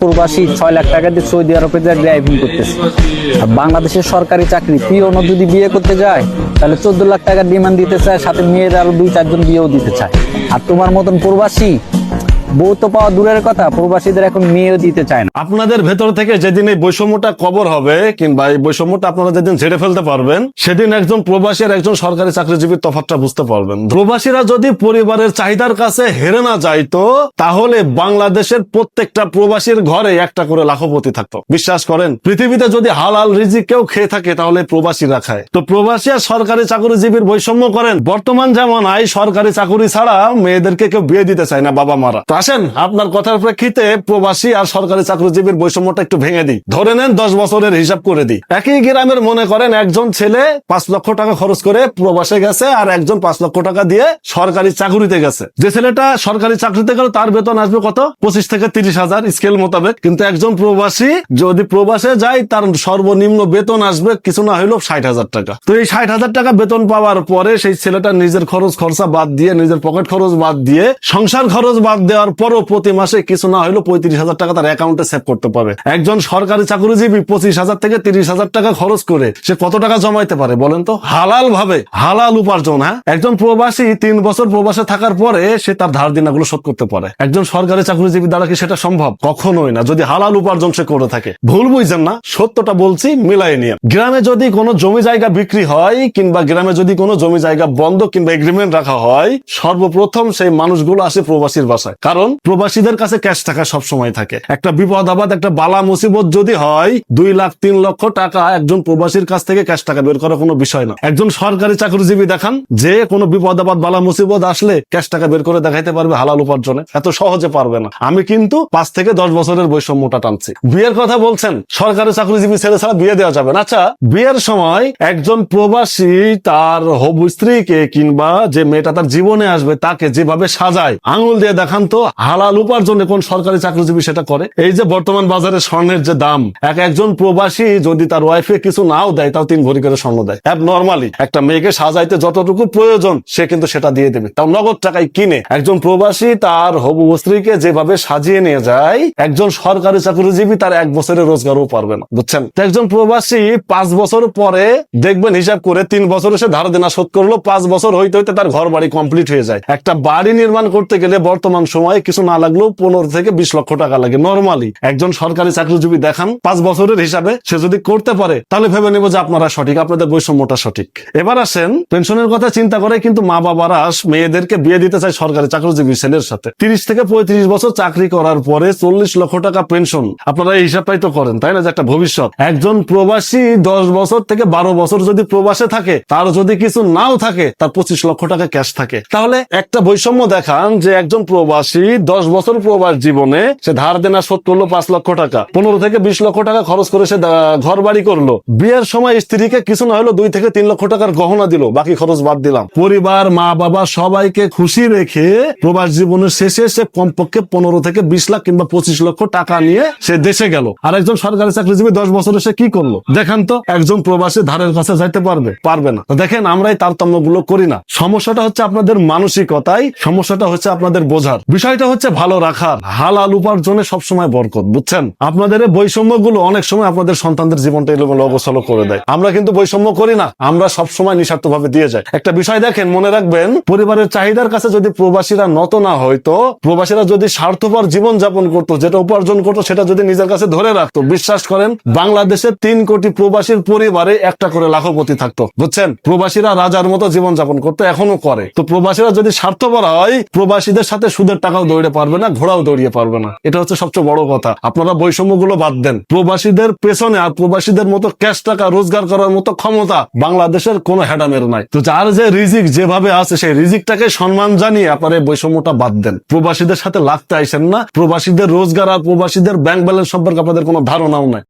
প্রবাসী ছয় লাখ টাকা দিয়ে সৌদি আরবে যায় ড্রাইভিং করতেছে। আর বাংলাদেশের সরকারি চাকরি, পিওনও যদি বিয়ে করতে যায়, তাহলে চোদ্দ লাখ টাকা ডিমান্ড দিতে চায়, সাথে মেয়েরা আরও দুই চারজন বিয়েও দিতে চায়। আর তোমার মতন প্রবাসী বউ তো পাওয়া দূরের কথা, প্রবাসীদের এখন মেয়েও দিতে চায় না। আপনাদের ভেতর থেকে যেদিন এই বৈষম্যটা কবর হবে, কিংবা এই বৈষম্যটা আপনারা যেদিন ঝেড়ে ফেলতে পারবেন, সেদিন একজন একজন সরকারি চাকরিজীবীর তফাৎটা বুঝতে পারবেন। প্রবাসীরা যদি পরিবারের চাহিদার কাছে হেরে না যাইতো, তাহলে বাংলাদেশের প্রত্যেকটা প্রবাসীর ঘরে একটা করে লাখপতি থাকতো। বিশ্বাস করেন, পৃথিবীতে যদি হালাল রিজিক কেউ খেয়ে থাকে, তাহলে প্রবাসীরা খায়। তো প্রবাসী আর সরকারি চাকরিজীবীর বৈষম্য করেন। বর্তমান জামানায় সরকারি চাকরি ছাড়া মেয়েদেরকে কেউ বিয়ে দিতে চায় না বাবা মারা আসেন, আপনার কথার প্রেক্ষিতে প্রবাসী আর সরকারি চাকরিজীবীর বৈষম্যটা একটু ভেঙে দিই। ধরে নেন, দশ বছরের হিসাব করে দিই। একই গ্রামের মনে করেন, একজন ছেলে পাঁচ লক্ষ টাকা খরচ করে প্রবাসে গেছে আর একজন পাঁচ লক্ষ টাকা দিয়ে সরকারি চাকরিতে গেছে। যে ছেলেটা সরকারি চাকরিতে গেল, তার বেতন আসবে কত? পঁচিশ থেকে তিরিশ হাজার স্কেল মোতাবেক। কিন্তু একজন প্রবাসী যদি প্রবাসে যায়, তার সর্বনিম্ন বেতন আসবে কিছু না হইলেও ষাট হাজার টাকা। তো এই ষাট হাজার টাকা বেতন পাওয়ার পরে সেই ছেলেটা নিজের খরচ খরচা বাদ দিয়ে, নিজের পকেট খরচ বাদ দিয়ে, সংসার খরচ বাদ দেওয়ার পরও প্রতি মাসে কিছু না হইলেও পঁয়ত্রিশ হাজার টাকা তার অ্যাকাউন্টে সেভ করতে পারে একজন সরকারি চাকরিজীবী পঁচিশ হাজার থেকে তিরিশ হাজার টাকা খরচ করে সে কত টাকা জমাইতে পারে বলেন তো? হালাল ভাবে, হালাল উপার্জন হ্যাঁ? একজন প্রবাসী তিন বছর প্রবাসে থাকার পরে সে তার ধার দিনাগুলো শোধ করতে পারে। একজন সরকারি চাকরিজীবী দ্বারা কি সেটা সম্ভব? কখনোই না। যদি হালাল উপার্জন সে করে থাকে। ভুল বুঝছেন না, সত্যটা বলছি, মিলাই নিয়ে। গ্রামে যদি কোনো জমি জায়গা বিক্রি হয় কিংবা গ্রামে যদি কোনো জমি জায়গা বন্ধ কিংবা এগ্রিমেন্ট রাখা হয়, সর্বপ্রথম সেই মানুষগুলো আসে প্রবাসীর বাসায়। কারণ প্রবাসীদের কাছে ক্যাশ টাকা সব সময় থাকে। একটা বিপদ, আবাদ, একটা বালা মুসিবত যদি হয়, দুই লাখ, তিন লক্ষ টাকা একজন প্রবাসীর কাছ থেকে ক্যাশ টাকা বের করা কোনো বিষয় না। একজন সরকারি চাকরিজীবী দেখান, যে কোনো বিপদ, আবাদ, বালা মুসিবত আসলে ক্যাশ টাকা বের করে দেখাইতে পারবে হালাল উপার্জনে। এত সহজে পারবে না। আমি কিন্তু পাঁচ থেকে দশ বছরের বৈষম্যটা টানছি। বিয়ের কথা বলছেন, সরকারি চাকরিজীবী ছেলে ছাড়া বিয়ে দেওয়া যাবে না। আচ্ছা বিয়ের সময় একজন প্রবাসী তার হবু স্ত্রীকে কিংবা যে মেয়েটা তার জীবনে আসবে, তাকে যেভাবে সাজায়, আঙুল দিয়ে দেখান তো হালাল উপার্জনে কোন সরকারি চাকরিজীবী সেটা করে? এই যে বর্তমান বাজারে স্বর্ণের যে দাম, এক একজন প্রবাসী যদি তার ওয়াইফে কিছু নাও দেয়, তাও তিন ভরি করে স্বর্ণ দেয়। অ্যাব নর্মালি একটা মেয়েকে সাজাইতে যতটুকু প্রয়োজন, সে কিন্তু সেটা দিয়ে দেবে। তাও নগদ টাকায় কিনে। একজন প্রবাসী তার হবু স্ত্রীকে যেভাবে সাজিয়ে নিয়ে যায়, একজন সরকারি চাকরিজীবী তার এক বছরের রোজগারও পারবে না। বুঝছেন? একজন প্রবাসী পাঁচ বছর পরে দেখবেন হিসাব করে তিন বছর সে ধার দেনা শোধ করল, পাঁচ বছর হইতে হইতে তার ঘর বাড়ি কমপ্লিট হয়ে যায়। একটা বাড়ি নির্মাণ করতে গেলে বর্তমান সময়ে কিছু না লাগলেও পনেরো থেকে বিশ লক্ষ টাকা লাগে। নর্মালি একজন সরকারি চাকরিজীবী দেখান, পাঁচ বছরের হিসাবে সে যদি করতে পারে, তাহলে ভেবে নেব যে আপনারা সঠিক, আপনাদের বৈষম্যটা সঠিক। এবার আসেন, পেনশনের কথা চিন্তা করে কিন্তু মা বাবারা মেয়েদেরকে বিয়ে দিতে চায় সরকারি চাকরিজীবী ছেলের সাথে। তিরিশ থেকে পঁয়ত্রিশ বছর চাকরি করার পরে চল্লিশ লক্ষ টাকা পেনশন। আপনারা এই হিসাবটাই তো করেন, তাই না? যে একটা ভবিষ্যৎ। একজন প্রবাসী দশ বছর থেকে বারো বছর যদি প্রবাসে থাকে, তার যদি কিছু নাও থাকে, তার পঁচিশ লক্ষ টাকা ক্যাশ থাকে। তাহলে একটা বৈষম্য দেখান যে একজন প্রবাসী দশ বছর প্রবাস জীবনে সে ধার দেনা শোধ করল পাঁচ লক্ষ টাকা। পনেরো থেকে বিশ লক্ষ টাকা খরচ করে সে ঘর বাড়ি করল। বিয়ের সময় স্ত্রীকে কিছু না হলো দুই থেকে তিন লক্ষ টাকার গহনা দিল। বাকি খরচ বাদ দিলাম। পরিবার, মা, বাবা সবাইকে খুশি রেখে প্রবাস জীবনের শেষে সে কমপক্ষে পনেরো থেকে বিশ লাখ কিংবা পঁচিশ লক্ষ টাকা নিয়ে সে দেশে গেল। আর একজন সরকারি চাকরিজীবী দশ বছরে সে কি করল? দেখেন তো, একজন প্রবাসী ধারের কাছে যাইতে পারবে? পারবে না। দেখেন, আমরাই তারতম্যগুলো করি না। সমস্যাটা হচ্ছে আপনাদের মানসিকতাই, সমস্যাটা হচ্ছে আপনাদের বোঝার। বিষয়টা হচ্ছে ভালো রাখার, হালাল উপার্জনে সবসময় বরকত, বুঝছেন? আপনাদের বৈষম্যগুলো অনেক সময় আপনাদের সন্তানদের জীবনটা এলোমেলো অগোছালো করে দেয়। আমরা কিন্তু বৈষম্য করি না, আমরা সবসময় নিঃস্বার্থ ভাবে দিয়ে যাই। একটা বিষয় দেখেন, মনে রাখবেন, পরিবারের চাহিদার কাছে যদি প্রবাসীরা নত না হইতো, প্রবাসীরা যদি স্বার্থপর জীবন যাপন করতো, যেটা উপার্জন করতো, সেটা যদি নিজের কাছে ধরে রাখতো, বিশ্বাস করেন বাংলাদেশের তিন কোটি প্রবাসীর পরিবারে একটা করে লাখপতি থাকতো, বুঝছেন? প্রবাসীরা রাজার মতো জীবন যাপন করতো, এখনও করে। তো প্রবাসীরা যদি স্বার্থপর হয়, প্রবাসীদের সাথে সুদের টাকাও দৌড়ে পারবে না, ঘোড়াও দৌড়িয়ে পারবে না। এটা হচ্ছে সবচেয়ে বড় কথা। আপনারা বৈষম্যগুলো বাদ দেন। প্রবাসীদের পেছনে আর প্রবাসীদের মতো ক্যাশ টাকা রোজগার করার মতো ক্ষমতা বাংলাদেশের কোনো হেডামের নাই। তো যার যে রিজিক যেভাবে আছে, সেই রিজিকটাকে সম্মান জানিয়ে আপনার বৈষম্যটা বাদ দেন। প্রবাসীদের সাথে লাগতে আইসেন না। প্রবাসীদের রোজগার আর প্রবাসীদের ব্যাংক ব্যালেন্স সম্পর্কে আপনাদের কোনো ধারণাও নাই।